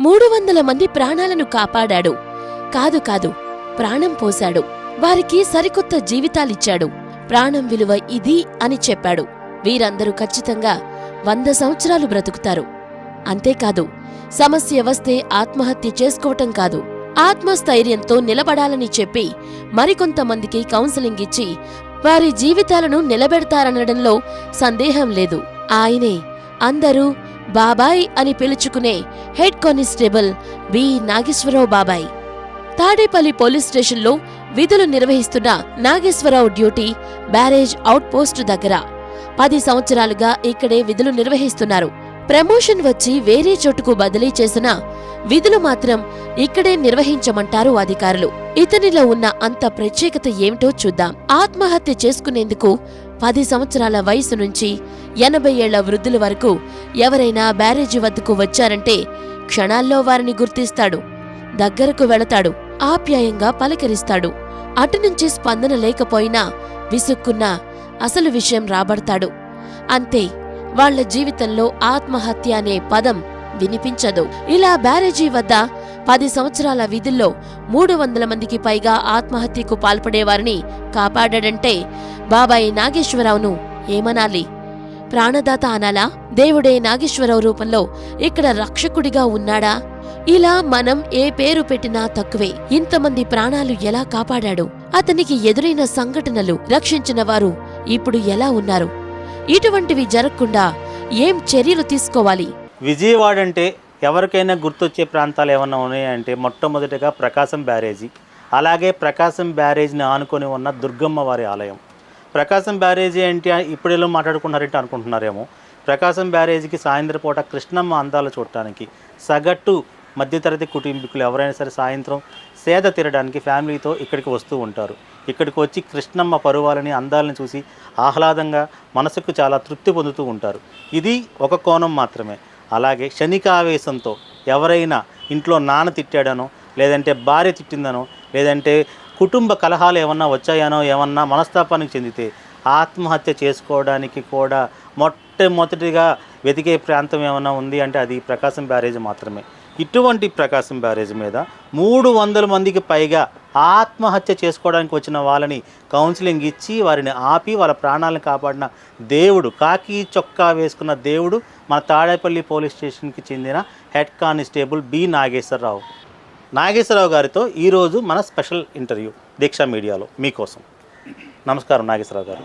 మూడు వందల మంది ప్రాణాలను కాపాడాడు. కాదు కాదు ప్రాణం పోశాడు. వారికి సరికొత్త జీవితాలిచ్చాడు. ప్రాణం విలువ ఇది అని చెప్పాడు. వీరందరూ ఖచ్చితంగా వంద సంవత్సరాలు బ్రతుకుతారు. అంతేకాదు సమస్య వస్తే ఆత్మహత్య చేసుకోవటం కాదు. ఆత్మస్థైర్యంతో నిలబడాలని చెప్పి మరికొంతమందికి కౌన్సిలింగ్ ఇచ్చి వారి జీవితాలను నిలబెడతారనడంలో సందేహం లేదు. ఆయనే అందరూ బాబాయ్ అని పిలుచుకునే హెడ్ కానిస్టేబుల్ బి నాగేశ్వరరావు బాబాయ్. తాడేపల్లి పోలీస్ స్టేషన్లో విధులు నిర్వహిస్తున్న నాగేశ్వరరావు డ్యూటీ బ్యారేజ్ అవుట్పోస్టు దగ్గర. పది సంవత్సరాలుగా ఇక్కడే విధులు నిర్వహిస్తున్నారు. ప్రమోషన్ వచ్చి వేరే చోటుకు బదిలీ చేసిన విధులు మాత్రం ఇక్కడే నిర్వహించమంటారు అధికారులు. ఇతనిలో ఉన్న అంత ప్రత్యేకత ఏమిటో చూద్దాం. ఆత్మహత్య చేసుకునేందుకు పది సంవత్సరాల వయసు నుంచి ఎనభై ఏళ్ళ వృద్ధుల వరకు ఎవరైనా బ్యారేజీ వద్దకు వచ్చారంటే క్షణాల్లో వారిని గుర్తిస్తాడు దగ్గరకు వెళతాడు ఆప్యాయంగా పలకరిస్తాడు. అటునుంచి స్పందన లేకపోయినా విసుక్కున్నా అసలు విషయం రాబడతాడు. అంతే వాళ్ళ జీవితంలో ఆత్మహత్య అనే పదం వినిపించదు. ఇలా బ్యారేజీ వద్ద పది సంవత్సరాల విధుల్లో మూడు వందల మందికి పైగా ఆత్మహత్యకు పాల్పడేవారిని కాపాడాడంటే బాబాయి నాగేశ్వరరావును ఏమనాలి? ప్రాణదాత అనాలా? దేవుడే నాగేశ్వరరావు రూపంలో ఇక్కడ రక్షకుడిగా ఉన్నాడా? ఇలా మనం ఏ పేరు పెట్టినా తక్కువే. ఇంతమంది ప్రాణాలు ఎలా కాపాడాడు? అతనికి ఎదురైన సంఘటనలు రక్షించిన వారు ఇప్పుడు ఎలా ఉన్నారు? ఇటువంటివి జరగకుండా ఏం చర్యలు తీసుకోవాలి? విజయవాడ అంటే ఎవరికైనా గుర్తొచ్చే ప్రాంతాలు ఏమైనా ఉన్నాయంటే మొట్టమొదటిగా ప్రకాశం బ్యారేజీ. అలాగే ప్రకాశం బ్యారేజ్ని ఆనుకొని ఉన్న దుర్గమ్మ వారి ఆలయం. ప్రకాశం బ్యారేజీ అంటే ఇప్పుడేలో మాట్లాడుకున్నారంటే అనుకుంటున్నారేమో. ప్రకాశం బ్యారేజీకి సాయంత్రం పూట కృష్ణమ్మ అందాలు చూడటానికి సగటు మధ్యతరగతి కుటుంబీకులు ఎవరైనా సరే సాయంత్రం సేద తీరడానికి ఫ్యామిలీతో ఇక్కడికి వస్తూ ఉంటారు. ఇక్కడికి వచ్చి కృష్ణమ్మ పరువాలని అందాలను చూసి ఆహ్లాదంగా మనసుకు చాలా తృప్తి పొందుతూ ఉంటారు. ఇది ఒక కోణం మాత్రమే. అలాగే క్షణికావేశంతో ఎవరైనా ఇంట్లో నాన్న తిట్టాడనో లేదంటే భార్య తిట్టిందనో లేదంటే కుటుంబ కలహాలు ఏమన్నా వచ్చాయనో ఏమన్నా మనస్తాపానికి చెందితే ఆత్మహత్య చేసుకోవడానికి కూడా మొట్టమొదటిగా వెతికే ప్రాంతం ఏమైనా ఉంది అంటే అది ప్రకాశం బ్యారేజ్ మాత్రమే. ఇటువంటి ప్రకాశం బ్యారేజ్ మీద మూడు వందల మందికి పైగా ఆత్మహత్య చేసుకోవడానికి వచ్చిన వాళ్ళని కౌన్సిలింగ్ ఇచ్చి వారిని ఆపి వాళ్ళ ప్రాణాలను కాపాడిన దేవుడు కాకి చొక్కా వేసుకున్న దేవుడు మన తాడేపల్లి పోలీస్ స్టేషన్కి చెందిన head constable B Nageswararao. Nageswararao గారితో ఈరోజు మన స్పెషల్ ఇంటర్వ్యూ దీక్షా మీడియాలో మీకోసం. నమస్కారం నాగేశ్వరరావు గారు.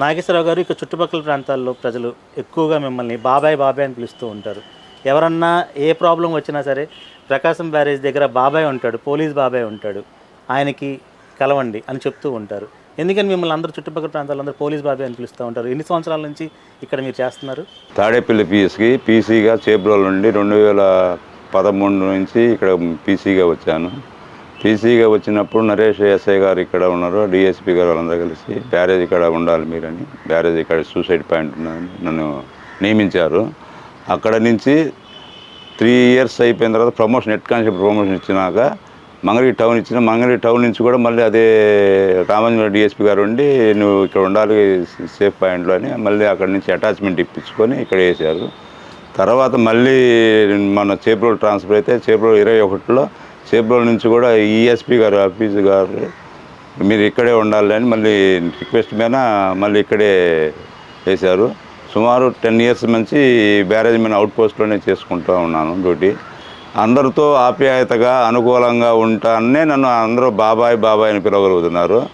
నాగేశ్వరరావు గారు ఇక చుట్టుపక్కల ప్రాంతాల్లో ప్రజలు ఎక్కువగా మిమ్మల్ని బాబాయ్ బాబాయ్ అని పిలుస్తూ ఉంటారు. ఎవరన్నా ఏ ప్రాబ్లం వచ్చినా సరే ప్రకాశం బ్యారేజ్ దగ్గర బాబాయ్ ఉంటాడు పోలీస్ బాబాయ్ ఉంటాడు ఆయనకి కలవండి అని చెప్తూ ఉంటారు. ఎందుకని మిమ్మల్ని అందరూ చుట్టుపక్కల ప్రాంతాలందరూ పోలీస్ బాబాయ్ అని పిలుస్తూ ఉంటారు? ఎన్ని సంవత్సరాల నుంచి ఇక్కడ మీరు చేస్తున్నారు? తాడేపల్లి పిఎస్కి పీసీగా చేబ్రోల్ నుండి రెండు వేల పదమూడు నుంచి ఇక్కడ పీసీగా వచ్చాను. పీసీగా వచ్చినప్పుడు నరేష్ ఎస్ఐ గారు ఇక్కడ ఉన్నారు డిఎస్పీ గారు వాళ్ళందరూ కలిసి. బ్యారేజ్ ఇక్కడ ఉండాలి మీరని. బ్యారేజ్ ఇక్కడ సూసైడ్ పాయింట్ ఉన్నదని నన్ను నియమించారు. అక్కడ నుంచి త్రీ ఇయర్స్ అయిపోయిన తర్వాత ప్రమోషన్ హెడ్ కానిస్టేబుల్ ప్రమోషన్ ఇచ్చినాక మంగళగిరి టౌన్ ఇచ్చిన మంగళగిరి టౌన్ నుంచి కూడా మళ్ళీ అదే రామంజన డిఎస్పీ గారు ఉండి నువ్వు ఇక్కడ ఉండాలి సేఫ్ పాయింట్లో అని మళ్ళీ అక్కడ నుంచి అటాచ్మెంట్ ఇప్పించుకొని ఇక్కడ వేసారు. తర్వాత మళ్ళీ మన చేబ్రోల్ ట్రాన్స్ఫర్ అయితే చేబ్రోల్ ఇరవై ఒకటిలో చేబ్రోల్ నుంచి కూడా ఈఎస్పీ గారు ఆఫీస్ గారు మీరు ఇక్కడే ఉండాలి అని మళ్ళీ రిక్వెస్ట్ మీద మళ్ళీ ఇక్కడే వేశారు. సుమారు టెన్ ఇయర్స్ నుంచి బ్యారేజ్ మీద అవుట్ పోస్ట్లోనే చేసుకుంటూ ఉన్నాను డ్యూటీ. అందరితో ఆప్యాయతగా అనుకూలంగా ఉంటానే నన్ను అందరూ బాబాయ్ బాబాయ్ అని పిలవగలుగుతున్నారు.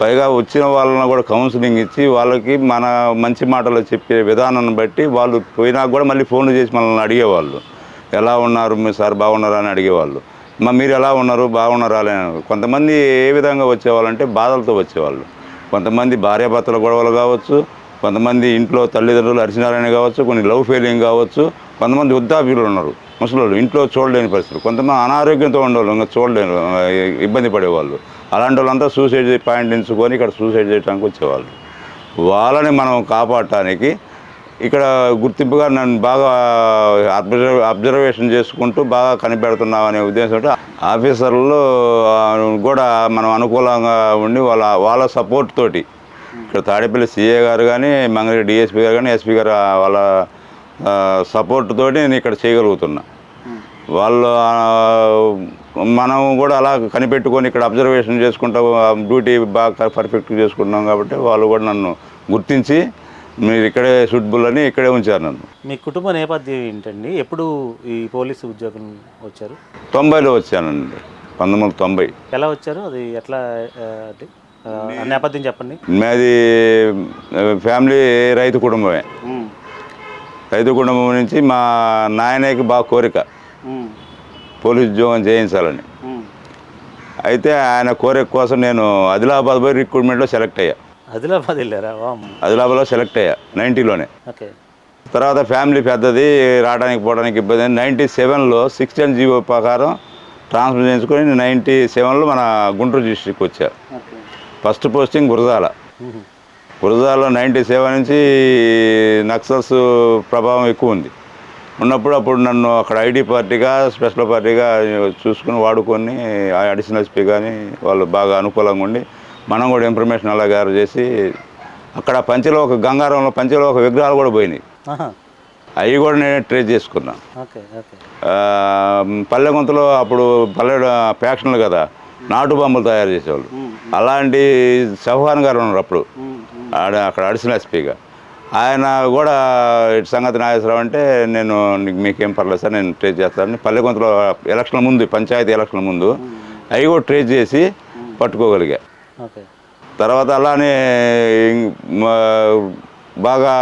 పైగా వచ్చిన వాళ్ళని కూడా కౌన్సిలింగ్ ఇచ్చి వాళ్ళకి మన మంచి మాటలు చెప్పే విధానాన్ని బట్టి వాళ్ళు పోయినా కూడా మళ్ళీ ఫోన్లు చేసి మనల్ని అడిగేవాళ్ళు. ఎలా ఉన్నారు మీ సార్? బాగున్నారా అని అడిగేవాళ్ళు. మా మీరు ఎలా ఉన్నారు? బాగున్నారా? అని కొంతమంది ఏ విధంగా వచ్చేవాళ్ళంటే బాధలతో వచ్చేవాళ్ళు. కొంతమంది భార్యాభర్తల గొడవలు కావచ్చు కొంతమంది ఇంట్లో తల్లిదండ్రులు అరిచినారని కావచ్చు కొన్ని లవ్ ఫెయిలింగ్ కావచ్చు కొంతమంది వృద్ధాప్యులు ఉన్నారు ముసలోళ్ళు. ఇంట్లో చూడలేని పరిస్థితులు. కొంతమంది అనారోగ్యంతో ఉండేవాళ్ళు ఇంకా చూడలేని ఇబ్బంది పడేవాళ్ళు. అలాంటి వాళ్ళంతా సూసైడ్ పాయింట్ ఎంచుకొని ఇక్కడ సూసైడ్ చేయడానికి వచ్చేవాళ్ళు. వాళ్ళని మనం కాపాడటానికి ఇక్కడ గుర్తింపుగా నన్ను బాగా అబ్జర్వ్ అబ్జర్వేషన్ చేసుకుంటూ బాగా కనిపెడుతున్నాం అనే ఉద్దేశంతో ఆఫీసర్లు కూడా మనం అనుకూలంగా ఉండి వాళ్ళ వాళ్ళ సపోర్ట్ తోటి ఇక్కడ తాడేపల్లి సిఏ గారు కానీ మంగళగిరి డిఎస్పీ గారు కానీ ఎస్పీ గారు వాళ్ళ సపోర్ట్ తోటి నేను ఇక్కడ చేయగలుగుతున్నా. వాళ్ళు మనం కూడా అలా కనిపెట్టుకొని ఇక్కడ అబ్జర్వేషన్ చేసుకుంటాం డ్యూటీ బాగా పర్ఫెక్ట్ చేసుకుంటున్నాం కాబట్టి వాళ్ళు కూడా నన్ను గుర్తించి మీరు ఇక్కడే సూటబుల్ అని ఇక్కడే ఉంచారు నన్ను. మీ కుటుంబ నేపథ్యం ఏంటండి? ఎప్పుడు ఈ పోలీసు ఉద్యోగం వచ్చారు? తొంభైలో వచ్చానండి. పంతొమ్మిది వందల తొంభై. ఎలా వచ్చారు? అది ఎట్లా ఆ నేపథ్యం చెప్పండి. మాది ఫ్యామిలీ రైతు కుటుంబమే. రైతు కుటుంబం నుంచి మా నాయనకి బాగా కోరిక. పోలీస్ ఉద్యోగం చేయించాలని. అయితే ఆయన కోరిక కోసం నేను ఆదిలాబాద్ పోయి రిక్రూట్మెంట్లో సెలెక్ట్ అయ్యా. ఆదిలాబాద్ వెళ్ళారా? ఆదిలాబాద్లో సెలెక్ట్ అయ్యా నైంటీలోనే ఓకే. తర్వాత ఫ్యామిలీ పెద్దది రావడానికి పోవడానికి ఇబ్బంది నైంటీ సెవెన్లో సిక్స్టీన్ జీవో ప్రకారం ట్రాన్స్ఫర్ చేయించుకొని నైంటీ సెవెన్లో మన గుంటూరు డిస్ట్రిక్ట్ వచ్చా. ఓకే. ఫస్ట్ పోస్టింగ్ గురజాల గురజాలలో నైంటీ సెవెన్ నుంచి నక్సల్స్ ప్రభావం ఎక్కువ ఉంది. ఉన్నప్పుడు అప్పుడు నన్ను అక్కడ ఐడి పార్టీగా స్పెషల్ పార్టీగా చూసుకుని వాడుకొని ఆ అడిషనల్ ఎస్పీ కానీ వాళ్ళు బాగా అనుకూలంగా ఉండి మనం కూడా ఇన్ఫర్మేషన్ అలా గారు చేసి అక్కడ పంచలో ఒక గంగారంలో పంచలో ఒక విగ్రహాలు కూడా పోయినాయి. అవి కూడా నేను ట్రేస్ చేసుకున్నా. Okay okay. ఆ, పల్లె గుంతలో అప్పుడు పల్లె ఫ్యాక్షన్లు కదా. నాటు బొమ్మలు తయారు చేసేవాళ్ళు. అలాంటి చౌహాన్ గారు ఉన్నారు అప్పుడు. ఆడ అక్కడ అడిషనల్ ఎస్పీగా. ఆయన కూడా ఇటు సంగతి నాగేశ్వరరావు అంటే నేను మీకేం పర్లేదు సార్ నేను ట్రేస్ చేస్తానని పల్లె గుంతలో ఎలక్షన్ల ముందు పంచాయతీ ఎలక్షన్ల ముందు అవి కూడా ట్రేస్ చేసి పట్టుకోగలిగా. తర్వాత అలానే బాగా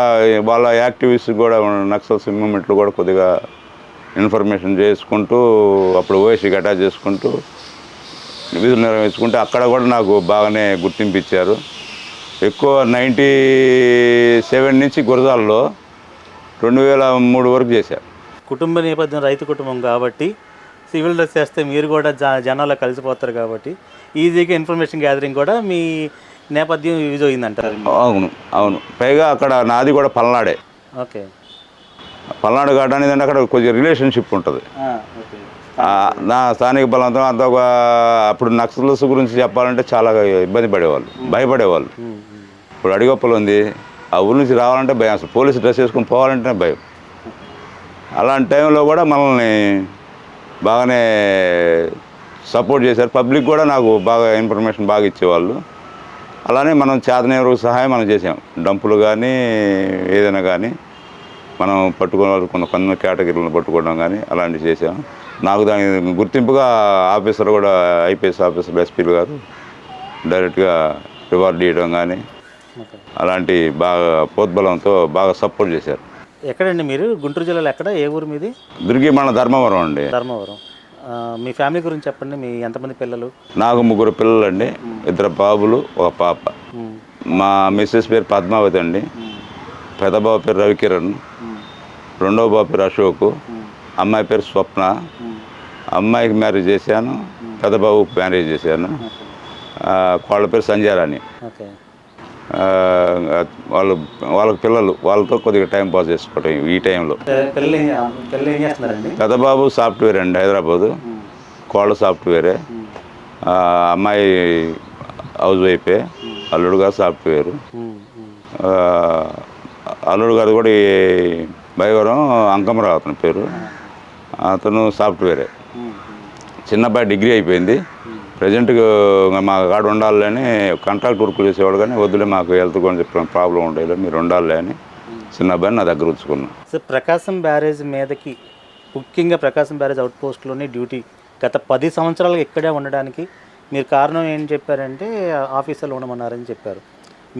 వాళ్ళ యాక్టివిస్ట్ కూడా నక్సల్స్ మూమెంట్లు కూడా కొద్దిగా ఇన్ఫర్మేషన్ చేసుకుంటూ అప్పుడు ఓఎస్సీకి అటాచ్ చేసుకుంటూ విధులు నిర్వహించుకుంటే అక్కడ కూడా నాకు బాగానే గుర్తింపు ఇచ్చారు. ఎక్కువ నైంటీ సెవెన్ నుంచి గురజాల్లో రెండు వేల మూడు వరకు చేశారు. కుటుంబ నేపథ్యం రైతు కుటుంబం కాబట్టి సివిల్ డ్రెస్ చేస్తే మీరు కూడా జ జనాల్లో కలిసిపోతారు కాబట్టి ఈజీగా ఇన్ఫర్మేషన్ గ్యాదరింగ్ కూడా మీ నేపథ్యం యూజ్ అయిందంటారు. అవును అవును. పైగా అక్కడ నాది కూడా పల్నాడే. ఓకే. పల్నాడు అంటే అక్కడ కొంచెం రిలేషన్షిప్ ఉంటుంది. ఓకే. నా స్థానిక బలంతో అంత ఒక అప్పుడు నక్సల్స్ గురించి చెప్పాలంటే చాలా ఇబ్బంది పడేవాళ్ళు భయపడేవాళ్ళు. ఇప్పుడు అడిగొప్పలు ఉంది ఆ ఊరి నుంచి రావాలంటే భయం అసలు పోలీసు డ్రెస్ వేసుకొని పోవాలంటే భయం. అలాంటి టైంలో కూడా మనల్ని బాగానే సపోర్ట్ చేశారు. పబ్లిక్ కూడా నాకు బాగా ఇన్ఫర్మేషన్ బాగా ఇచ్చేవాళ్ళు. అలానే మనం చేతనేవరకు సహాయం మనం చేసాం. డంపులు కానీ ఏదైనా కానీ మనం పట్టుకోవాలనుకున్న కొన్ని కొన్ని కేటగిరీలను పట్టుకోవడం కానీ అలాంటివి చేసాం. నాకు దానికి గుర్తింపుగా ఆఫీసర్ కూడా ఐపీఎస్ ఆఫీసర్ ఎస్పీలు గారు డైరెక్ట్గా రివార్డ్ ఇవ్వడం కానీ అలాంటి బాగా ప్రోద్బలంతో బాగా సపోర్ట్ చేశారు. ఎక్కడండి మీరు? గుంటూరు జిల్లాలో ఎక్కడ? ఏ ఊరు మీది? దుర్గి మన ధర్మవరం అండి. ధర్మవరం. ఆ, మీ ఫ్యామిలీ గురించి చెప్పండి. మీ ఎంతమంది పిల్లలు? నాకు ముగ్గురు పిల్లలండి ఇద్దరు బాబులు ఒక పాప. మా మిస్సెస్ పేరు పద్మావతి అండి. పెద్ద బాబు పేరు రవికిరణ్. రెండో బాబు పేరు అశోక్. అమ్మాయి పేరు స్వప్న. అమ్మాయికి మ్యారేజ్ చేశాను పెద్ద బాబుకి మ్యారేజ్ చేశాను. వాళ్ళ పేరు ఆ, వాళ్ళు వాళ్ళకి పిల్లలు వాళ్ళతో కొద్దిగా టైం పాస్ చేసుకోవటం ఈ టైంలో. పిల్లలు ఏం పిల్లలు ఏం చేస్తున్నారండి? పెద్ద బాబు సాఫ్ట్వేర్ అండి హైదరాబాదు. కోళ్ళ సాఫ్ట్వేరే. అమ్మాయి హౌస్ వైఫే అల్లుడు గారు సాఫ్ట్వేర్. అల్లుడు గారు కూడా ఈ భయవరం అంకమరావు అతని పేరు. అతను సాఫ్ట్వేరే. చిన్నబ్బాయి డిగ్రీ అయిపోయింది. ప్రజెంట్ మా కాడ ఉండాలని కాంట్రాక్ట్ వర్క్ చేసేవాడు కానీ వద్దులే మాకు హెల్త్ కొంచెం ప్రాబ్లం ఉండేది మీరు ఉండాలి అని చిన్న అబ్బాయిని నా దగ్గర ఉంచుకున్నాను సార్ ప్రకాశం బ్యారేజ్ మీదకి ముఖ్యంగా ప్రకాశం బ్యారేజ్ అవుట్ పోస్ట్లోని డ్యూటీ గత పది సంవత్సరాలుగా ఇక్కడే ఉండడానికి మీరు కారణం ఏం చెప్పారంటే ఆఫీసర్లు ఉండమన్నారని చెప్పారు.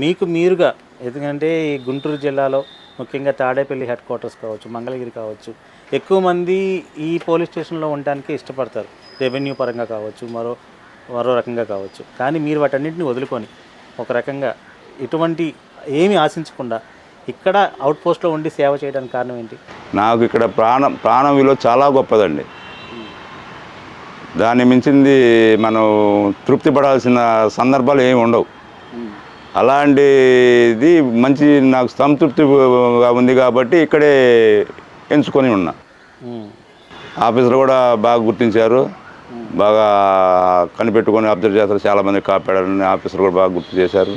మీకు మీరుగా ఎందుకంటే ఈ గుంటూరు జిల్లాలో ముఖ్యంగా తాడేపల్లి హెడ్ క్వార్టర్స్ కావచ్చు మంగళగిరి కావచ్చు ఎక్కువ మంది ఈ పోలీస్ స్టేషన్లో ఉండడానికి ఇష్టపడతారు. రెవెన్యూ పరంగా కావచ్చు మరో మరో రకంగా కావచ్చు. కానీ మీరు వాటన్నింటిని వదులుకొని ఒక రకంగా ఎటువంటి ఏమీ ఆశించకుండా ఇక్కడ అవుట్ పోస్ట్లో ఉండి సేవ చేయడానికి కారణం ఏంటి? నాకు ఇక్కడ ప్రాణం ప్రాణం విలువ చాలా గొప్పదండి. దాన్ని మించింది మనం తృప్తి పడాల్సిన సందర్భాలు ఏమి ఉండవు. అలాంటిది మంచి నాకు సంతృప్తిగా ఉంది కాబట్టి ఇక్కడే ఎంచుకొని ఉన్నా. ఆఫీసర్ కూడా బాగా గుర్తించారు. బాగా కనిపెట్టుకొని అబ్జర్వ్ చేస్తారు. చాలామంది కాపాడాలని ఆఫీసర్ కూడా బాగా గుర్తు చేశారు.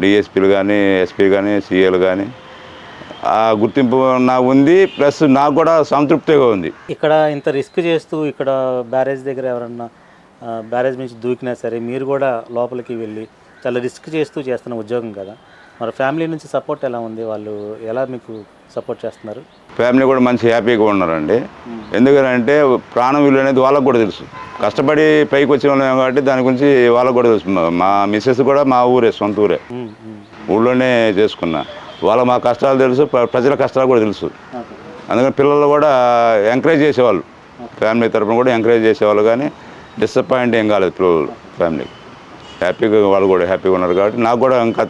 డిఎస్పీలు కానీ ఎస్పీ కానీ సిఏలు కానీ ఆ గుర్తింపు నాకు ఉంది. ప్లస్ నాకు కూడా సంతృప్తిగా ఉంది. ఇక్కడ ఇంత రిస్క్ చేస్తూ ఇక్కడ బ్యారేజ్ దగ్గర ఎవరన్నా బ్యారేజ్ నుంచి దూకినా సరే మీరు కూడా లోపలికి వెళ్ళి చాలా రిస్క్ చేస్తూ చేస్తున్న ఉద్యోగం కదా. మరి ఫ్యామిలీ నుంచి సపోర్ట్ ఎలా ఉంది? వాళ్ళు ఎలా మీకు సపోర్ట్ చేస్తున్నారు. ఫ్యామిలీ కూడా మంచి హ్యాపీగా ఉన్నారండి. ఎందుకంటే ప్రాణం విలువ అనేది వాళ్ళకు కూడా తెలుసు. కష్టపడి పైకి వచ్చిన వాళ్ళం కాబట్టి దాని గురించి వాళ్ళకు కూడా తెలుసు. మా- మిస్సెస్ కూడా మా ఊరే సొంత ఊరే. ఊళ్ళోనే చేసుకున్నా. వాళ్ళ మా కష్టాలు తెలుసు ప్ర- ప్రజల కష్టాలు కూడా తెలుసు. అందుకని పిల్లలు కూడా ఎంకరేజ్ చేసేవాళ్ళు. ఫ్యామిలీ తరఫున కూడా ఎంకరేజ్ చేసేవాళ్ళు కానీ డిసప్పాయింట్ ఏం కాలేదు పిల్లలు ఫ్యామిలీ. హ్యాపీగా వాళ్ళు కూడా హ్యాపీగా ఉన్నారు కాబట్టి నాకు కూడా ఇంకా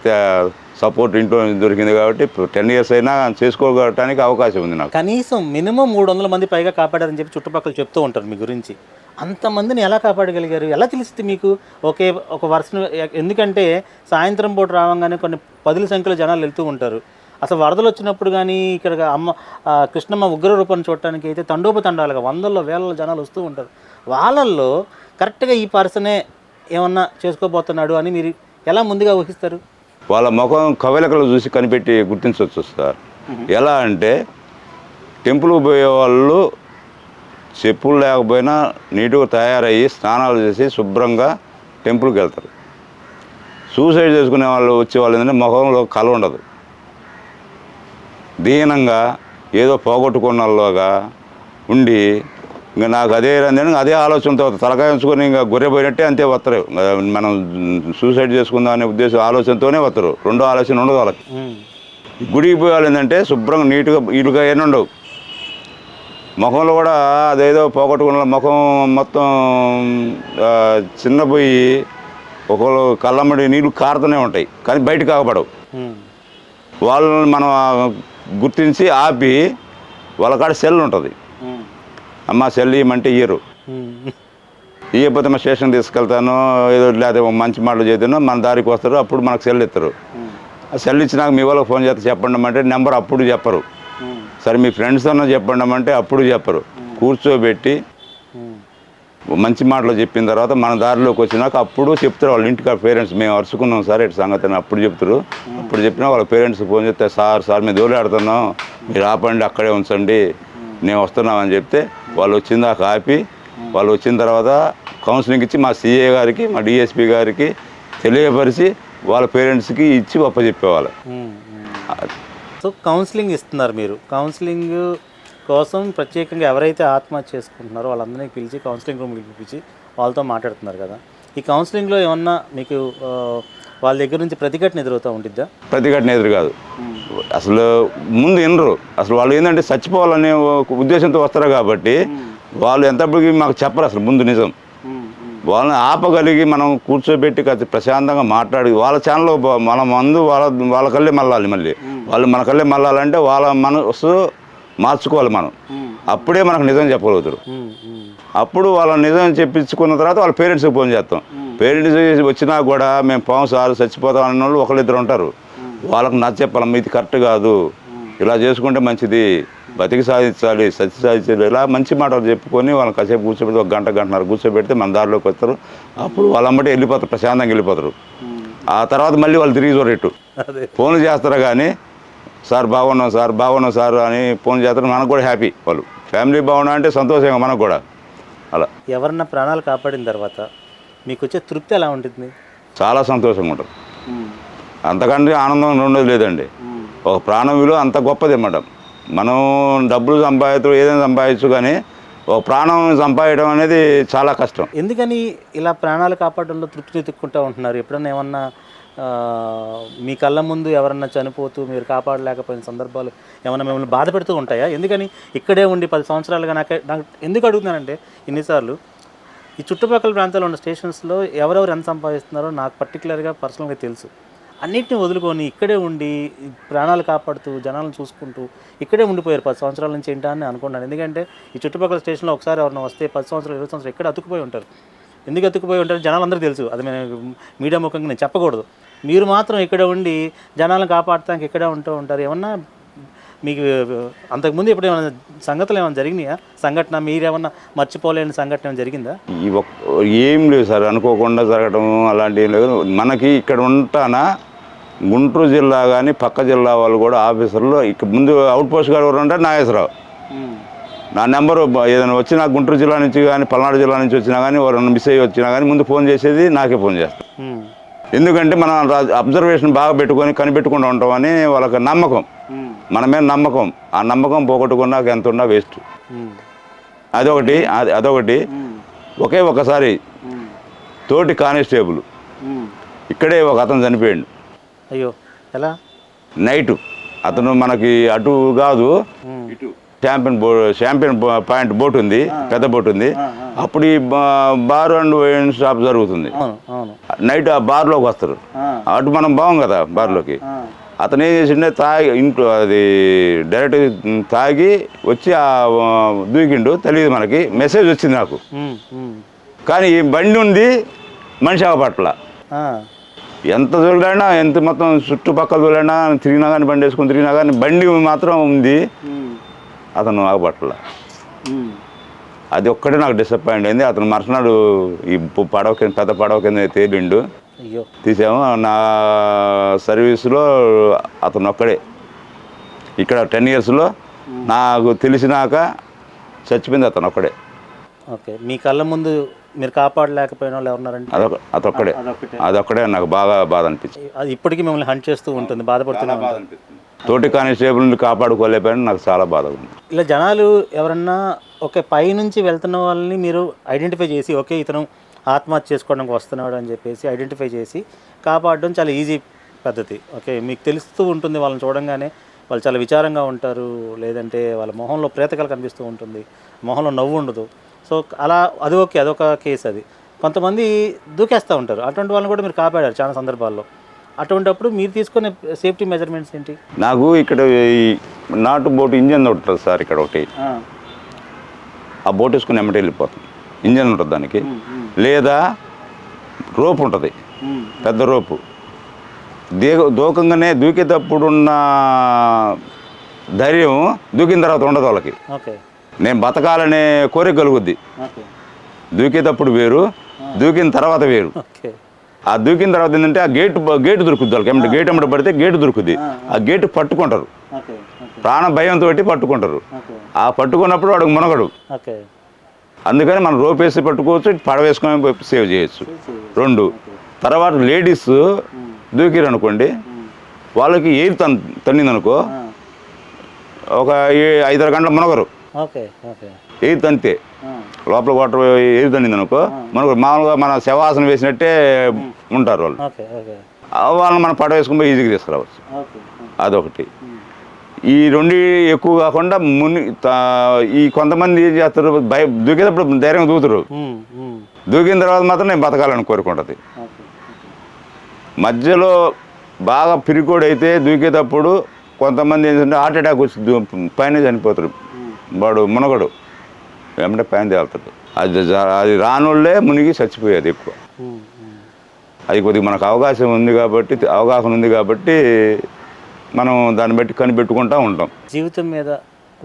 సపోర్ట్ ఇంట్లో దొరికింది కాబట్టి టెన్ ఇయర్స్ అయినా చేసుకోవడానికి అవకాశం ఉంది నాకు. కనీసం మినిమం మూడు వందల మంది పైగా కాపాడారని చెప్పి చుట్టుపక్కల చెప్తూ ఉంటారు మీ గురించి. అంతమందిని ఎలా కాపాడగలిగారు? ఎలా తెలిసింది మీకు? ఒకే ఒక వర్షం ఎందుకంటే సాయంత్రం పూట రావంగానే కొన్ని పదుల సంఖ్యలో జనాలు వెళ్తూ ఉంటారు. అసలు వరదలు వచ్చినప్పుడు కానీ ఇక్కడ అమ్మ కృష్ణమ్మ ఉగ్ర రూపాన్ని చూడటానికి అయితే తండోపతండాలుగా వందల్లో వేలలో జనాలు వస్తూ ఉంటారు. వాళ్ళల్లో కరెక్ట్గా ఈ పర్సనే ఏమన్నా చేసుకోబోతున్నాడు అని మీరు ఎలా ముందుగా ఊహిస్తారు? వాళ్ళ ముఖం కవలికలు చూసి కనిపెట్టి గుర్తించవచ్చు సార్. ఎలా అంటే టెంపుల్కి పోయే వాళ్ళు చెప్పులు లేకపోయినా నీట్గా తయారయ్యి స్నానాలు చేసి శుభ్రంగా టెంపుల్కి వెళ్తారు. సూసైడ్ చేసుకునే వాళ్ళు వచ్చే వాళ్ళు ఏంటంటే ముఖంలో కళ ఉండదు. దీనంగా ఏదో పోగొట్టుకున్నలాగా ఉండి ఇంకా నాకు అదే రందని అదే ఆలోచనతో తలకాయ ఉంచుకొని ఇంకా గొర్రె పోయినట్టే అంతే వస్తారు మనం సూసైడ్ చేసుకుందాం అనే ఉద్దేశం ఆలోచనతోనే వస్తారు రెండో ఆలోచన ఉండదు వాళ్ళకి. గుడికి పోయాలి ఏంటంటే శుభ్రంగా నీట్గా ఇటుగా ఏమి ఉండవు. ముఖంలో కూడా అదేదో పోగొట్టుకున్న ముఖం మొత్తం ఆ, చిన్నపోయి ఒకళ్ళు కళ్ళమ్మడి నీళ్ళు కారుతూనే ఉంటాయి. కానీ బయట కాకపడవు వాళ్ళని మనం గుర్తించి ఆపి వాళ్ళ కాడ సెల్ ఉంటుంది. అమ్మ సెల్ ఇవ్వమంటే ఇయ్యరు. ఇవ్వకపోతే మా స్టేషన్ తీసుకెళ్తాను ఏదో లేకపోతే మంచి మాటలు చేద్దాను మన దారికి వస్తారు అప్పుడు మనకు సెల్ ఇస్తారు ఆ సెల్ ఇచ్చినాక మీ వాళ్ళకి ఫోన్ చేస్తే చెప్పండి అంటే నెంబర్ అప్పుడు చెప్పరు. ఉమ్, సరే మీ ఫ్రెండ్స్ అన్న చెప్పండి అంటే అప్పుడు చెప్పరు. కూర్చోబెట్టి మంచి మాటలు చెప్పిన తర్వాత మన దారిలోకి వచ్చినాక అప్పుడు చెప్తారు వాళ్ళ ఇంటికి పేరెంట్స్ మేము అరుచుకున్నాం సార్ ఇటు సంగతి అని అప్పుడు చెప్తారు. అప్పుడు చెప్పినా వాళ్ళ పేరెంట్స్ ఫోన్ చేస్తే సార్ సార్ మేము దోలాడుతున్నాం మీరు ఆపండి అక్కడే ఉంచండి నేను వస్తున్నామని చెప్తే వాళ్ళు వచ్చిందాక ఆపి వాళ్ళు వచ్చిన తర్వాత కౌన్సిలింగ్ ఇచ్చి మా సిఏ గారికి మా డిఎస్పి గారికి తెలియపరిచి వాళ్ళ పేరెంట్స్కి ఇచ్చి ఒప్పచెప్పేవాళ్ళు సో కౌన్సిలింగ్ ఇస్తున్నారు మీరు. కౌన్సిలింగ్ కోసం ప్రత్యేకంగా ఎవరైతే ఆత్మహత్య చేసుకుంటున్నారో వాళ్ళందరినీ పిలిచి కౌన్సిలింగ్ రూమ్కి పిలిచి వాళ్ళతో మాట్లాడుతున్నారు కదా. ఈ కౌన్సిలింగ్లో ఏమన్నా మీకు వాళ్ళ దగ్గర నుంచి ప్రతిఘటన ఎదురవుతూ ఉంటుందా? ప్రతిఘటన ఎదురు కాదు. అసలు ముందు వినరు అసలు వాళ్ళు ఏంటంటే చచ్చిపోవాలనే ఒక ఉద్దేశంతో వస్తారు కాబట్టి వాళ్ళు ఎంతప్పటికీ మాకు చెప్పరు అసలు ముందు నిజం. వాళ్ళని ఆపగలిగి మనం కూర్చోబెట్టి కాస్త ప్రశాంతంగా మాట్లాడి వాళ్ళ ఛానల్లో మన మందు వాళ్ళ వాళ్ళ కళ్ళే మళ్ళాలి మళ్ళీ. వాళ్ళు మన కళ్ళే మళ్ళాలంటే వాళ్ళ మనసు మార్చుకోవాలి మనం. అప్పుడే మనకు నిజం చెప్పగలుగుతారు. అప్పుడు వాళ్ళ నిజం చెప్పించుకున్న తర్వాత వాళ్ళ పేరెంట్స్కి ఫోన్ చేస్తాం. పేరెంట్స్ వచ్చినా కూడా మేము పాము సార్ చచ్చిపోతాం అన్న వాళ్ళు ఒకళ్ళిద్దరు ఉంటారు. వాళ్ళకి నచ్చ చెప్పాలమ్మ ఇది కరెక్ట్ కాదు. ఇలా చేసుకుంటే మంచిది. బతికి సాధించాలి సత్య సాధించాలి. ఇలా మంచి మాటలు చెప్పుకొని వాళ్ళని కాసేపు కూర్చోబెడితే ఒక గంట గంటన్నర కూర్చోబెడితే మన దారిలోకి వస్తారు. అప్పుడు వాళ్ళమ్మటే వెళ్ళిపోతారు ప్రశాంతంగా వెళ్ళిపోతారు. ఆ తర్వాత మళ్ళీ వాళ్ళు తిరిగి చూడట్టు. అదే. ఫోన్లు చేస్తారు కానీ సార్ బాగున్నాం సార్ బాగున్నాం సార్ అని ఫోన్ చేస్తారు. మనకు కూడా హ్యాపీ వాళ్ళు. ఫ్యామిలీ బాగున్నా అంటే సంతోషంగా మనకు కూడా. అలా. ఎవరన్నా ప్రాణాలు కాపాడిన తర్వాత మీకు వచ్చే తృప్తి ఎలా ఉంటుంది చాలా సంతోషంగా ఉంటుంది. అంతకంటే ఆనందం రెండోది లేదండి. ఒక ప్రాణం విలువ అంత గొప్పది అన్నమాట మనం డబ్బులు సంపాదించు ఏదైనా సంపాదించు కానీ ఒక ప్రాణం సంపాదించడం అనేది చాలా కష్టం. ఎందుకని ఇలా ప్రాణాలు కాపాడడంలో తృప్తి వెతుక్కుంటూ ఉంటున్నారు? ఎప్పుడన్నా ఏమన్నా మీ కళ్ళ ముందు ఎవరన్నా చనిపోతూ మీరు కాపాడలేకపోయిన సందర్భాలు ఏమన్నా మిమ్మల్ని బాధ పెడుతూ ఉంటాయా? ఎందుకని ఇక్కడే ఉండి పది సంవత్సరాలుగా నాకు నాకు ఎందుకు అడుగుతున్నానంటే ఇన్నిసార్లు ఈ చుట్టుపక్కల ప్రాంతాల్లో ఉన్న స్టేషన్స్లో ఎవరెవరు ఎంత సంపాదిస్తున్నారో నాకు పర్టికులర్గా పర్సనల్గా తెలుసు. అన్నింటిని వదులుకొని ఇక్కడే ఉండి ప్రాణాలు కాపాడుతూ జనాలను చూసుకుంటూ ఇక్కడే ఉండిపోయారు పది సంవత్సరాల నుంచి ఏంటా అని అనుకున్నాను ఎందుకంటే ఈ చుట్టుపక్కల స్టేషన్లో ఒకసారి ఎవరైనా వస్తే పది సంవత్సరాలు ఇరవై సంవత్సరాలు ఎక్కడ అతుకుపోయి ఉంటారు? ఎందుకు అతుక్కుపోయి ఉంటారు? జనాలందరూ తెలుసు. అది నేను మీడియా ముఖంగా నేను చెప్పకూడదు. మీరు మాత్రం ఇక్కడ ఉండి జనాలను కాపాడటానికి ఇక్కడే ఉంటూ ఉంటారు. ఏమన్నా మీకు అంతకుముందు ఇప్పుడు ఏమైనా సంగతులు ఏమైనా జరిగినాయా? సంఘటన మీరేమన్నా మర్చిపోలేని సంఘటన ఏమైనా జరిగిందా? ఏం లేదు సార్ అనుకోకుండా జరగడం అలాంటివి ఏం లేదు. మనకి ఇక్కడ ఉంటానా గుంటూరు జిల్లా కానీ పక్క జిల్లా వాళ్ళు కూడా ఆఫీసర్లు ఇక ముందు అవుట్ పోస్ట్ గారు ఎవరు అంటే నాగేశ్వరరావు నా నెంబరు ఏదైనా వచ్చినా గుంటూరు జిల్లా నుంచి కానీ పల్నాడు జిల్లా నుంచి వచ్చినా కానీ ఎవరైనా మిస్ అయ్యి వచ్చినా కానీ ముందు ఫోన్ చేసేది నాకే ఫోన్ చేస్తాను ఎందుకంటే మనం అబ్జర్వేషన్ బాగా పెట్టుకొని కనిపెట్టుకుంటూ ఉంటామని వాళ్ళకి నమ్మకం. మన మీద నమ్మకం. ఆ నమ్మకం పోగొట్టుకున్నాక ఎంత ఉన్నా వేస్ట్. అదొకటి అది అదొకటి. ఒకే ఒకసారి తోటి కానిస్టేబుల్ ఇక్కడే ఒక అతను చనిపోయాడు. అయ్యో ఎలా? నైటు. అతను మనకి అటు కాదు ఇటు షాంపియన్ బో షాంపియన్ పాయింట్ బోట్ ఉంది పెద్ద బోట్ ఉంది. అప్పుడు ఈ బార్ అండ్ వైన్ షాప్ జరుగుతుంది. నైట్ ఆ బార్లోకి వస్తారు. అటు మనం బాగుం కదా బార్లోకి. అతను ఏం చేసిండే తాగి ఇంట్లో అది డైరెక్ట్ తాగి వచ్చి దూకిండు. తెలియదు మనకి. మెసేజ్ వచ్చింది నాకు. కానీ ఈ బండి ఉంది మనిషి ఆగపట్ల ఆ, ఎంత దూరాడినా ఎంత మొత్తం చుట్టుపక్కల దూరాడినా తిరిగినా కానీ బండి వేసుకొని తిరిగినా కానీ బండి మాత్రం ఉంది. అతను ఆగపట్ల. అది ఒక్కటే నాకు డిసప్పాయింట్ అయింది. అతను మరుసనాడు ఈ పడవ కింద పెద్ద పడవ కింద తేలిండు. తీసాము నా సర్వీస్లో అతను ఒక్కడే ఇక్కడ టెన్ ఇయర్స్లో నాకు తెలిసినాక చచ్చిపోయింది అతను ఒక్కడే ఓకే. మీ కళ్ళ ముందు మీరు కాపాడలేకపోయిన వాళ్ళు ఎవరున్నారంటే అదొక అదొక్కడే. అదొక్కడే నాకు బాగా బాధ అనిపించింది. అది ఇప్పటికీ మిమ్మల్ని హంట్ చేస్తూ ఉంటుంది. బాధపడుతూనే ఉంటుంది తోటి కానిస్టేబుల్ని కాపాడుకోలేకపోయాను నాకు చాలా బాధ ఉంది. ఇలా జనాలు ఎవరన్నా ఒక పై నుంచి వెళ్తున్న వాళ్ళని మీరు ఐడెంటిఫై చేసి ఓకే ఇతను ఆత్మహత్య చేసుకోవడానికి వస్తున్నాడు అని చెప్పేసి ఐడెంటిఫై చేసి కాపాడడం చాలా ఈజీ పద్ధతి. ఓకే మీకు తెలుస్తూ ఉంటుంది వాళ్ళని చూడంగానే వాళ్ళు చాలా విచారంగా ఉంటారు లేదంటే వాళ్ళ మొహంలో ప్రేతకలు కనిపిస్తూ ఉంటుంది మొహంలో నవ్వు ఉండదు. సో అలా అది ఓకే అదొక కేసు అది. కొంతమంది దూకేస్తూ ఉంటారు. అటువంటి వాళ్ళని కూడా మీరు కాపాడారు చాలా సందర్భాల్లో. అటువంటప్పుడు మీరు తీసుకునే సేఫ్టీ మెజర్మెంట్స్ ఏంటి? నాకు ఇక్కడ ఈ నాటు బోట్ ఇంజన్ ఉంటుంది సార్ ఇక్కడ ఒకటి. ఆ. బోట్ వేసుకుని ఎమ్మటి వెళ్ళిపోతాం. ఇంజన్ ఉంటుంది దానికి. లేదా రోప్ ఉంటుంది. పెద్ద రోపు. దిగ దూకంగానే దూకేటప్పుడున్న ధైర్యం దూకిన తర్వాత ఉండదు వాళ్ళకి. నేను బతకాలనే కోరిక కలుగుద్ది. దూకేటప్పుడు వేరు దూకిన తర్వాత వేరు. ఆ దూకిన తర్వాత ఏంటంటే ఆ గేట్ గేటు దొరుకుద్ది వాళ్ళకి. ఏమంటే గేట్ ఎమ్మట పడితే గేటు దొరుకుద్ది. ఆ గేటు పట్టుకుంటారు. ప్రాణ భయంతో పట్టుకుంటారు. ఆ పట్టుకున్నప్పుడు వాడికి మునగడు. అందుకని మనం రోప్ వేసి పట్టుకోవచ్చు పడవేసుకొని సేవ్ చేయొచ్చు. రెండు తర్వాత లేడీస్ దూకిరు అనుకోండి వాళ్ళకి ఎయిర్ తన్ తన్నింది అనుకో ఒక ఐదారు గంటల మునగరు. ఎయిర్ తంతే లోపల వాటర్ ఎయిర్ తన్నింది అనుకో మనకు మామూలుగా మన శవాసనం వేసినట్టే ఉంటారు వాళ్ళు. వాళ్ళని మనం పడవేసుకుని పోయి ఈజీగా తీసుకురావచ్చు. అదొకటి. ఈ రెండు ఎక్కువ కాకుండా ముని ఈ కొంతమంది ఏం చేస్తారు? భయ దూకేటప్పుడు ధైర్యం దూకుతారు. దూకిన తర్వాత మాత్రం నేను బతకాలని కోరుకుంటుంది. మధ్యలో బాగా పిరికోడు అయితే దూకేటప్పుడు కొంతమంది ఏంటంటే హార్ట్ అటాక్ వచ్చి పైన చనిపోతారు. వాడు మునగడు. ఏమంటే పైన తేలుతాడు. అది అది రానోళ్ళే మునిగి చచ్చిపోయేది ఎక్కువ. అది కొద్దిగా మనకు అవకాశం ఉంది కాబట్టి అవగాహన ఉంది కాబట్టి మనం దాన్ని బట్టి కనిపెట్టుకుంటూ ఉంటాం. జీవితం మీద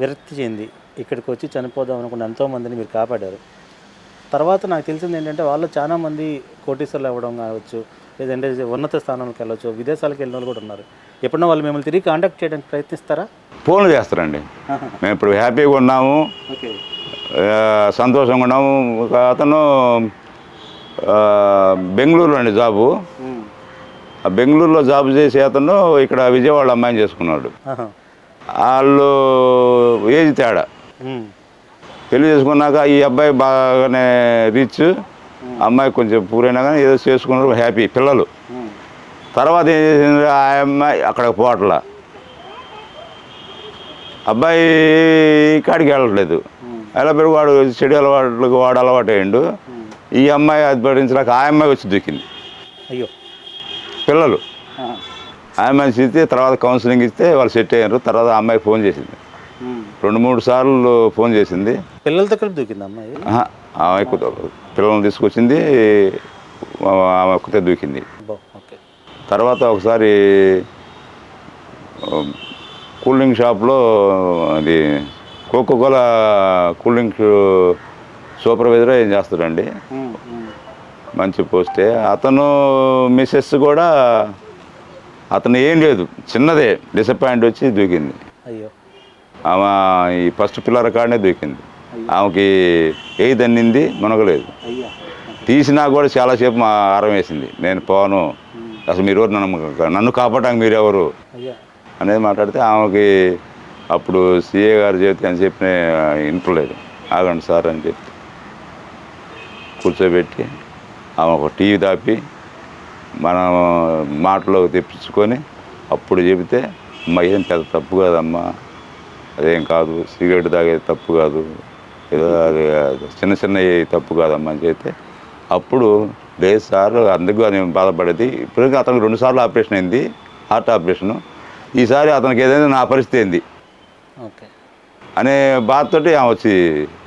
విరక్తి చెంది ఇక్కడికి వచ్చి చనిపోదాం అనుకున్న ఎంతో మందిని మీరు కాపాడారు. తర్వాత నాకు తెలిసింది ఏంటంటే వాళ్ళు చాలా మంది కోటీశ్వర్లు అవ్వడం కావచ్చు లేదంటే ఉన్నత స్థానాలకు వెళ్ళవచ్చు విదేశాలకు వెళ్ళిన వాళ్ళు కూడా ఉన్నారు. ఎప్పుడన్నా వాళ్ళు మిమ్మల్ని తిరిగి కాంటాక్ట్ చేయడానికి ప్రయత్నిస్తారా? ఫోన్లు చేస్తారండి. మేము ఇప్పుడు హ్యాపీగా ఉన్నాము. సంతోషంగా ఉన్నాము. ఒక అతను బెంగళూరులో అండి జాబు. బెంగళూరులో జాబ్ చేసే అతను ఇక్కడ విజయవాడ అమ్మాయిని చేసుకున్నాడు. వాళ్ళు ఏజ్ తేడా. పెళ్ళి చేసుకున్నాక ఈ అబ్బాయి బాగానే రిచ్ అమ్మాయి కొంచెం పూరైనా కానీ ఏదో చేసుకున్నారు హ్యాపీ పిల్లలు. తర్వాత ఏం చేసింది ఆ అమ్మాయి అక్కడ పోవట్ల. అబ్బాయి కాడికి వెళ్ళట్లేదు. ఎలా పెరుగు వాడు చెడు అలవాట్లకు వాడు అలవాటు అయ్యిండు ఈ అమ్మాయి అది భరించలేక ఆ అమ్మాయి వచ్చి దూకింది. అయ్యో. పిల్లలు. ఆ. అమ్మాయిని చూస్తే తర్వాత కౌన్సిలింగ్ ఇస్తే వాళ్ళు సెట్ అయ్యారు. తర్వాత అమ్మాయి ఫోన్ చేసింది. రెండు మూడు సార్లు ఫోన్ చేసింది. పిల్లలతో కలిపి దూకింది అమ్మాయి? ఆమె పిల్లల్ని తీసుకొచ్చింది ఆమె ఒక్కతే దూకింది. తర్వాత ఒకసారి కూల్ డ్రింక్ షాప్లో అది Coca Cola cool drink supervisor ఏం చేస్తాడండి? మంచి పోస్టే. అతను మిస్సెస్ కూడా అతను ఏం లేదు చిన్నదే డిసప్పాయింట్ వచ్చి దూకింది. అయ్యో. ఆమె ఈ ఫస్ట్ పిల్లర్ కాడనే దూకింది. ఆమెకి ఏ దన్నింది మునగలేదు. తీసినా కూడా చాలాసేపు మా ఆరం వేసింది. నేను పోను. అసలు మీరు ఎవరు? నన్ను నన్ను కాపాడడానికి మీరు ఎవరు? అయ్యా. అనేది మాట్లాడితే ఆమెకి అప్పుడు సీఏ గారు చెప్తే అని చెప్పిన ఇంటలేదు ఆగండి సార్ అని చెప్పి కూర్చోబెట్టి ఆమె ఒక టీవీ దాపి మనం మాటలో తెప్పించుకొని అప్పుడు చెబితే అమ్మ ఏం పెద్ద తప్పు కాదమ్మా. అదేం కాదు. సిగరెట్ తాగేది తప్పు కాదు. ఏదో అది చిన్న చిన్న తప్పు కాదమ్మా అని చెప్తే అప్పుడు లేదు సార్ అందుకు అని బాధపడేది. ఇప్పుడు అతనికి రెండు సార్లు ఆపరేషన్ అయింది హార్ట్ ఆపరేషను. ఈసారి అతనికి ఏదైనా నా పరిస్థితి ఓకే. అనే బాధతోటి ఆమె వచ్చి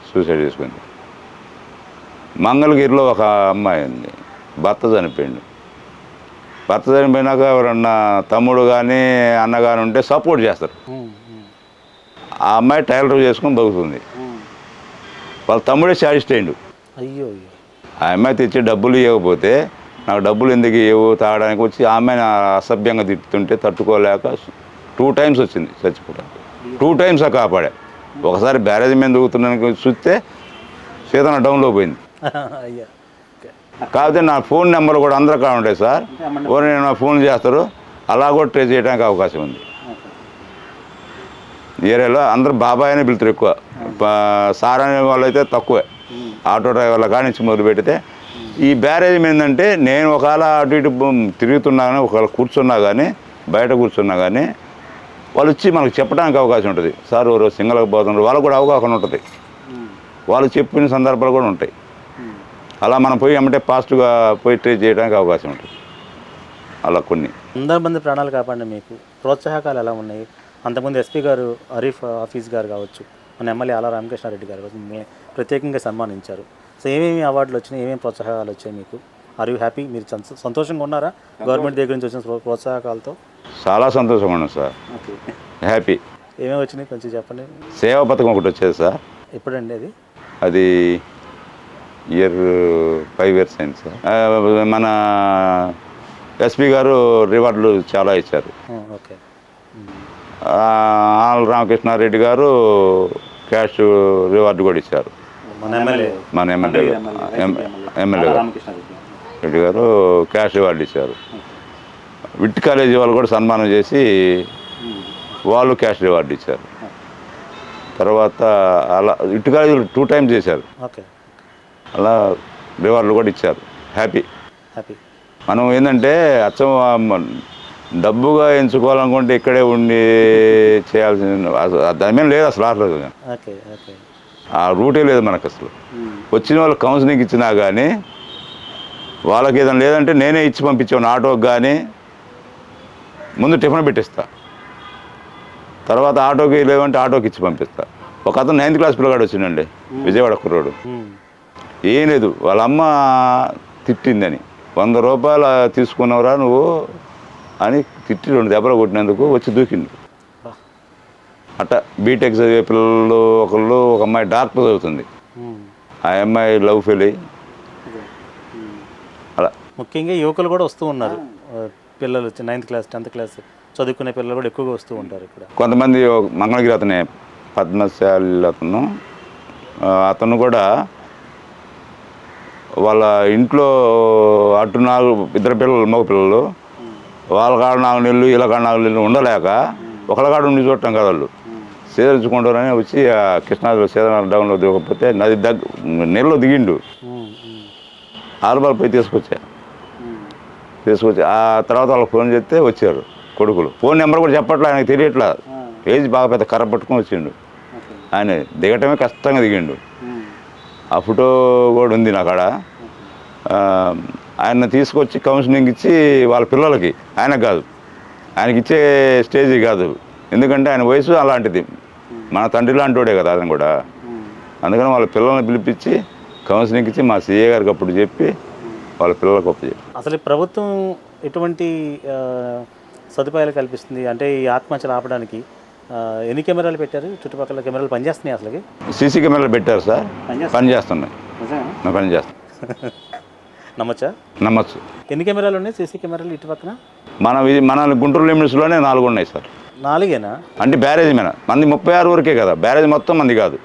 సూసైడ్ చేసుకుంది. మంగళగిరిలో ఒక అమ్మాయి ఉంది భర్త చనిపోయిండు. భర్త చనిపోయినాక ఎవరన్నా తమ్ముడు కానీ అన్న కానీ ఉంటే సపోర్ట్ చేస్తారు. ఆ అమ్మాయి టైలర్ చేసుకొని బతుకుతుంది. వాళ్ళ తమ్ముడే సాటిస్ట్ అయ్యిండు. అయ్యో అయ్యో. ఆ అమ్మాయి తెచ్చి డబ్బులు ఇవ్వకపోతే నాకు డబ్బులు ఎందుకు ఇవ్వవు తాగడానికి వచ్చి ఆ అమ్మాయిని అసభ్యంగా తిట్టుతుంటే తట్టుకోలేక టూ టైమ్స్ వచ్చింది చచ్చిపోవడానికి. టూ టైమ్స్ కాపాడా. ఒకసారి బ్యారేజ్ మీద దూకుతున్నానికి చూస్తే సీతన డౌన్లో పోయింది. అయ్యా. కాకపోతే నా ఫోన్ నెంబర్ కూడా అందరూ కాడ ఉంటాయి సార్. ఓ నేను నా ఫోన్ చేస్తారు అలా కూడా ట్రేస్ చేయడానికి అవకాశం ఉంది. ఏరియాలో అందరూ బాబాయ్ అని పిలుతారు ఎక్కువ సార్ అనే వాళ్ళు అయితే తక్కువే. ఆటో డ్రైవర్ల కాడి నుంచి మొదలు పెడితే ఈ బ్యారేజ్ ఏంటంటే నేను ఒకవేళ అటు ఇటు తిరుగుతున్నా కానీ ఒకవేళ కూర్చున్నా కానీ బయట కూర్చున్నా కానీ వాళ్ళు వచ్చి మనకు చెప్పడానికి అవకాశం ఉంటుంది. సార్ ఎవరో సింగల్కి పోతున్నారు వాళ్ళకు కూడా అవగాహన ఉంటుంది. వాళ్ళు చెప్పిన సందర్భాలు కూడా ఉంటాయి. అలా మనం పోయి ఏమంటే ఫాస్ట్గా పోయి ట్రేస్ చేయడానికి అవకాశం ఉంటుంది. అలా కొన్ని. అందరి మంది ప్రాణాలు కాపాడిన మీకు. ప్రోత్సాహకాలు ఎలా ఉన్నాయి? అంతకుముందు ఎస్పీ గారు హరీఫ్ ఆఫీస్ గారు కావచ్చు మన ఎమ్మెల్యే ఆలా రామకృష్ణారెడ్డి గారు కావచ్చు ప్రత్యేకంగా సన్మానించారు. సో ఏమేమి అవార్డులు వచ్చినాయి? ఏమేమి ప్రోత్సాహకాలు వచ్చాయి మీకు? ఆర్ యూ హ్యాపీ మీరు సంత- సంతోషంగా ఉన్నారా? గవర్నమెంట్ దగ్గర నుంచి వచ్చిన ప్రో- ప్రోత్సాహకాలతో? చాలా సంతోషంగా ఉన్నాం సార్. ఓకే. హ్యాపీ ఏమేమి వచ్చినాయి? కొంచెం చెప్పండి. సేవా పథకం ఒకటి వచ్చేది సార్. ఎప్పుడండి అది? అది ఇయర్ ఫైవ్ ఇయర్స్ అయింది సార్. మన ఎస్పీ గారు రివార్డులు చాలా ఇచ్చారు. ఆల్ రామకృష్ణారెడ్డి గారు క్యాష్ రివార్డు కూడా ఇచ్చారు. మన ఎమ్మెల్యే. మన ఎమ్మెల్యే గారు. రెడ్డి గారు క్యాష్ రివార్డు ఇచ్చారు. విట్ కాలేజీ వాళ్ళు కూడా సన్మానం చేసి వాళ్ళు క్యాష్ రివార్డు ఇచ్చారు. తర్వాత అలా విట్ కాలేజీలు టూ టైమ్స్ చేశారు. ఓకే. అలా రివార్డులు కూడా ఇచ్చారు. హ్యాపీ హ్యాపీ మనం ఏంటంటే అచ్చం డబ్బుగా ఎంచుకోవాలనుకుంటే ఇక్కడే ఉండి చేయాల్సిన అసలు దాని మీద లేదు అసలు రావట్లేదు ఆ రూటే లేదు మనకు అసలు. వచ్చిన వాళ్ళు కౌన్సిలింగ్ ఇచ్చినా కానీ వాళ్ళకి ఏదైనా లేదంటే నేనే ఇచ్చి పంపించాను ఆటోకి కానీ ముందు టిఫిన్ పెట్టిస్తా. తర్వాత ఆటోకి లేవంటే ఆటోకి ఇచ్చి పంపిస్తా. ఒక అతను నైన్త్ క్లాస్ పిల్లగాడు వచ్చిండండి విజయవాడ కుర్రోడు. ఏం లేదు. వాళ్ళ అమ్మ తిట్టిందని. వంద రూపాయలు తీసుకున్నావురా నువ్వు అని తిట్టి రెండు దెబ్బలు కొట్టినందుకు వచ్చి దూకిండు అట్ట బీటెక్ చదివే పిల్లలు ఒకళ్ళు ఒక అమ్మాయి డాక్టర్ చదువుతుంది. ఆ అమ్మాయి లవ్ ఫెయిల్ అయ్యి. అలా ముఖ్యంగా యువకులు కూడా వస్తూ ఉన్నారు. పిల్లలు నైన్త్ క్లాస్ టెన్త్ క్లాస్ చదువుకునే పిల్లలు కూడా ఎక్కువగా వస్తూ ఉంటారు ఇక్కడ. కొంతమంది మంగళగిరి అతనే పద్మశాలి అతను. అతను కూడా వాళ్ళ ఇంట్లో అటు నాలుగు ఇద్దరు పిల్లలు మగ పిల్లలు. వాళ్ళ కాడ నాలుగు నెలలు ఇలా కాడ నాలుగు నెలలు ఉండలేక ఒకళ్ళ కాడ ఉండి చూడటం కదా వాళ్ళు. సేదరించుకుంటారని వచ్చి ఆ కృష్ణాదిలో సేద డౌన్లో దిగకపోతే నది దగ్గ నీళ్ళలో దిగిండు. ఆరుబాలు పోయి తీసుకొచ్చా. తీసుకొచ్చి ఆ తర్వాత వాళ్ళకి ఫోన్ చేస్తే వచ్చారు కొడుకులు. ఫోన్ నెంబర్ కూడా చెప్పట్లే ఆయనకి తెలియట్లా. ఏజ్ బాగా పెద్ద కర్ర పట్టుకొని వచ్చిండు. ఆయన దిగటమే కష్టంగా దిగిండు. ఆ ఫోటో కూడా ఉంది నా కాడ. ఆయన తీసుకొచ్చి కౌన్సిలింగ్ ఇచ్చి వాళ్ళ పిల్లలకి ఆయనకు కాదు. ఆయనకి ఇచ్చే స్టేజ్ కాదు. ఎందుకంటే ఆయన వయసు అలాంటిది. మన తండ్రి లాంటివాడే కదా ఆయన కూడా. అందుకని వాళ్ళ పిల్లల్ని పిలిపించి కౌన్సిలింగ్ ఇచ్చి మా సీఏ గారికి అప్పుడు చెప్పి వాళ్ళ పిల్లలకు ఒప్పచెప్పి అసలు ప్రభుత్వం ఎటువంటి సదుపాయాలు కల్పిస్తుంది? అంటే ఈ ఆత్మహత్యలు ఆపడానికి ఎన్ని కెమెరాలు పెట్టారు? చుట్టుపక్కల కెమెరాలు పనిచేస్తున్నాయి అసలుకి? సీసీ కెమెరాలు పెట్టారు సార్. పనిచేస్తున్నాయి. పని చేస్తున్నాయి నా పని చేస్తాను నమ్మచ్చా? నమ్మచ్చు. ఎన్ని కెమెరాలు ఉన్నాయి? సీసీ కెమెరాలు ఇటు పక్కన? మన మన గుంటూరు లిమిట్స్లోనే నాలుగు ఉన్నాయి సార్. నాలుగేనా? అంటే బ్యారేజ్ మీద. మంది ముప్పై ఆరు వరకే కదా. బ్యారేజ్ మొత్తం మంది కాదు.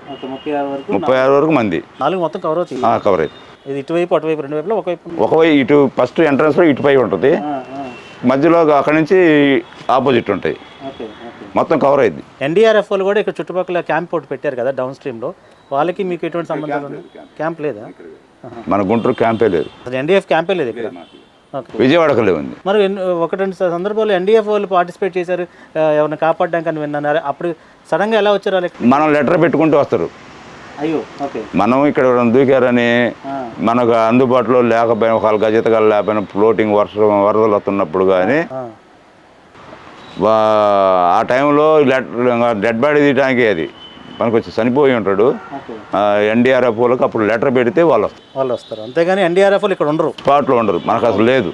ముప్పై ఆరు వరకు మంది. నాలుగు మొత్తం కవర్ అవుతాయి. ఆ, కవరేజ్ ఇది ఇటువైపు అటువైపు రెండు వైపులో ఒకవైపు ఒకవైపు ఇటు ఫస్ట్ ఎంట్రన్స్లో ఇటుపై ఉంటుంది. మధ్యలో అక్కడి నుంచి ఆపోజిట్ ఉంటాయి. మొత్తం కవర్ అయింది ఎన్డీఆర్ఎఫ్ వాళ్ళు కూడా ఇక్కడ చుట్టుపక్కల క్యాంప్ ఒకటి పెట్టారు కదా డౌన్ స్ట్రీమ్లో వాళ్ళకి మీకు ఎటువంటి ఉన్నాయి? క్యాంప్ లేదా? మన గుంటూరు క్యాంపే లేదు. ఎన్డీఎఫ్ క్యాంపే లేదు ఇక్కడ? ఓకే. విజయవాడకలే ఉంది. మరి ఒకటి రెండు సందర్భాల్లో ఎన్డీఎఫ్ వాళ్ళు పార్టిసిపేట్ చేశారు ఎవరిని కాపాడడానికి అని విన్నాను అప్పుడు సడన్గా ఎలా వచ్చారు మనం లెటర్ పెట్టుకుంటూ వస్తారు. అయ్యో ఓకే. మనం ఇక్కడ దూకారని మనకు అందుబాటులో లేకపోయినా ఒకవేళ గజతగాలు లేకపోయినా ఫ్లోటింగ్ వర్షం వరదలు వస్తున్నప్పుడు కానీ ఆ టైంలో లెటర్ డెడ్ బాడీ తీయడానికి అది. మనకు వచ్చి చనిపోయి ఉంటాడు. ఎన్డీఆర్ఎఫ్ వాళ్ళకి అప్పుడు లెటర్ పెడితే వాళ్ళు వస్తారు. వాళ్ళు వస్తారు అంతేగాని ఎన్డీఆర్ఎఫ్ వాళ్ళు ఇక్కడ ఉండరు. స్పాట్లో ఉండరు. మనకు అసలు లేదు.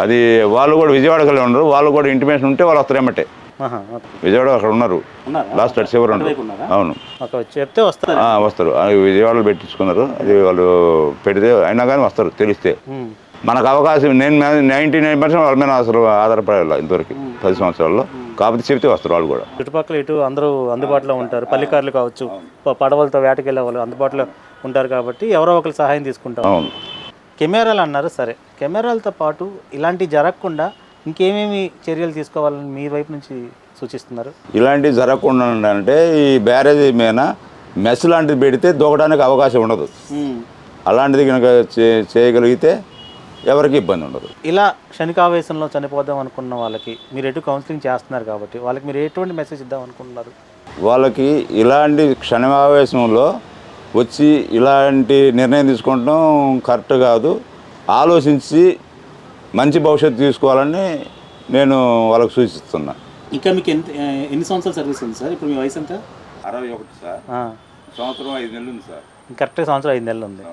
అది వాళ్ళు కూడా విజయవాడకలే ఉండరు. వాళ్ళు కూడా ఇంటిమేషన్ ఉంటే వాళ్ళు వస్తారు ఏమంటే. విజయవాడ అక్కడ ఉన్నారు? లాస్ట్ అటు చివరి? అవును. చెప్తే వస్తారు. వస్తారు. విజయవాడలో పెట్టించుకున్నారు. అది వాళ్ళు పెడితే అయినా కానీ వస్తారు. తెలిస్తే. మనకు అవకాశం నేను నైంటీ నైన్ పర్సెంట్ వాళ్ళ మీద అసలు ఆధారపడాలి ఇంతవరకు పది సంవత్సరాల్లో. కాకపోతే చెప్తే వస్తారు వాళ్ళు కూడా. చుట్టుపక్కల ఇటు అందరూ అందుబాటులో ఉంటారు. పల్లికారులు కావచ్చు పడవలతో వేటకెళ్ళే వాళ్ళు అందుబాటులో ఉంటారు కాబట్టి ఎవరో ఒకరు సహాయం తీసుకుంటాం అవును. కెమెరాలు అన్నారు సరే. కెమెరాలతో పాటు ఇలాంటివి జరగకుండా ఇంకేమేమి చర్యలు తీసుకోవాలని మీ వైపు నుంచి సూచిస్తున్నారు? ఇలాంటివి జరగకుండా అంటే ఈ బ్యారేజ్ మీద మెస్ లాంటిది పెడితే దూకడానికి అవకాశం ఉండదు. అలాంటిది కనుక చే- చేయగలిగితే ఎవరికి ఇబ్బంది ఉండదు. ఇలా క్షణికావేశంలో చనిపోదాం అనుకున్న వాళ్ళకి మీరు ఎటు కౌన్సిలింగ్ చేస్తున్నారు కాబట్టి వాళ్ళకి మీరు ఎటువంటి మెసేజ్ ఇద్దాం అనుకుంటున్నారు? వాళ్ళకి ఇలాంటి క్షణమావేశంలో వచ్చి ఇలాంటి నిర్ణయం తీసుకోవడం కరెక్ట్ కాదు. ఆలోచించి మంచి భవిష్యత్తు తీసుకోవాలని నేను వాళ్ళకి సూచిస్తున్నా. ఇంకా మీకు ఎంత ఎన్ని సంవత్సరాల సర్వీస్ ఉంది సార్? ఇప్పుడు మీ వయసు ఎంత? అరవై ఒకటి సార్. సంవత్సరం ఐదు నెలలు ఉంది సార్. కరెక్ట్గా సంవత్సరం ఐదు నెలలు ఉంది.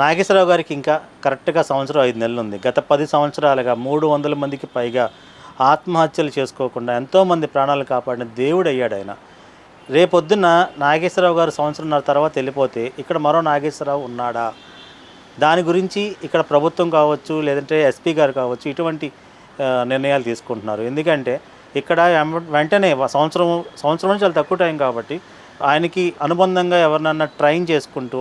నాగేశ్వరరావు గారికి ఇంకా కరెక్ట్గా సంవత్సరం ఐదు నెలలు ఉంది. గత పది సంవత్సరాలుగా మూడు వందల మందికి పైగా ఆత్మహత్యలు చేసుకోకుండా ఎంతోమంది ప్రాణాలు కాపాడిన దేవుడు అయ్యాడు ఆయన. రేపొద్దున నాగేశ్వరరావు గారు సంవత్సరంన్నర తర్వాత వెళ్ళిపోతే ఇక్కడ మరో నాగేశ్వరరావు ఉన్నాడా? దాని గురించి ఇక్కడ ప్రభుత్వం కావచ్చు లేదంటే ఎస్పీ గారు కావచ్చు ఇటువంటి నిర్ణయాలు తీసుకుంటున్నారు. ఎందుకంటే ఇక్కడ వెంటనే సంవత్సరం సంవత్సరం నుంచి చాలా తక్కువ టైం కాబట్టి ఆయనకి అనుబంధంగా ఎవరినన్నా ట్రైన్ చేసుకుంటూ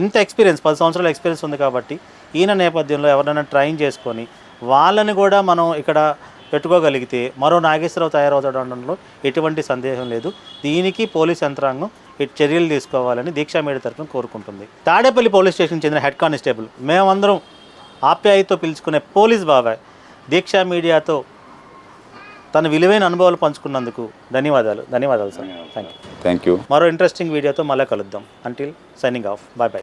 ఎంత ఎక్స్పీరియన్స్ పది సంవత్సరాల ఎక్స్పీరియన్స్ ఉంది కాబట్టి ఈయన నేపథ్యంలో ఎవరినైనా ట్రైన్ చేసుకొని వాళ్ళని కూడా మనం ఇక్కడ పెట్టుకోగలిగితే మరో నాగేశ్వరరావు తయారవుతాడనడంలో ఎటువంటి సందేహం లేదు. దీనికి పోలీస్ యంత్రాంగం చర్యలు తీసుకోవాలని దీక్షా మేడ తరఫున కోరుకుంటుంది. తాడేపల్లి పోలీస్ స్టేషన్ చెందిన హెడ్ కానిస్టేబుల్ మేమందరం ఆప్యాయతో పిలుచుకునే పోలీస్ బాబాయ్ దీక్షా మీడియాతో తన విలువైన అనుభవాలు పంచుకున్నందుకు ధన్యవాదాలు. ధన్యవాదాలు sir thank you thank you మరో ఇంట్రెస్టింగ్ వీడియోతో మళ్ళీ కలుద్దాం. Until signing off bye bye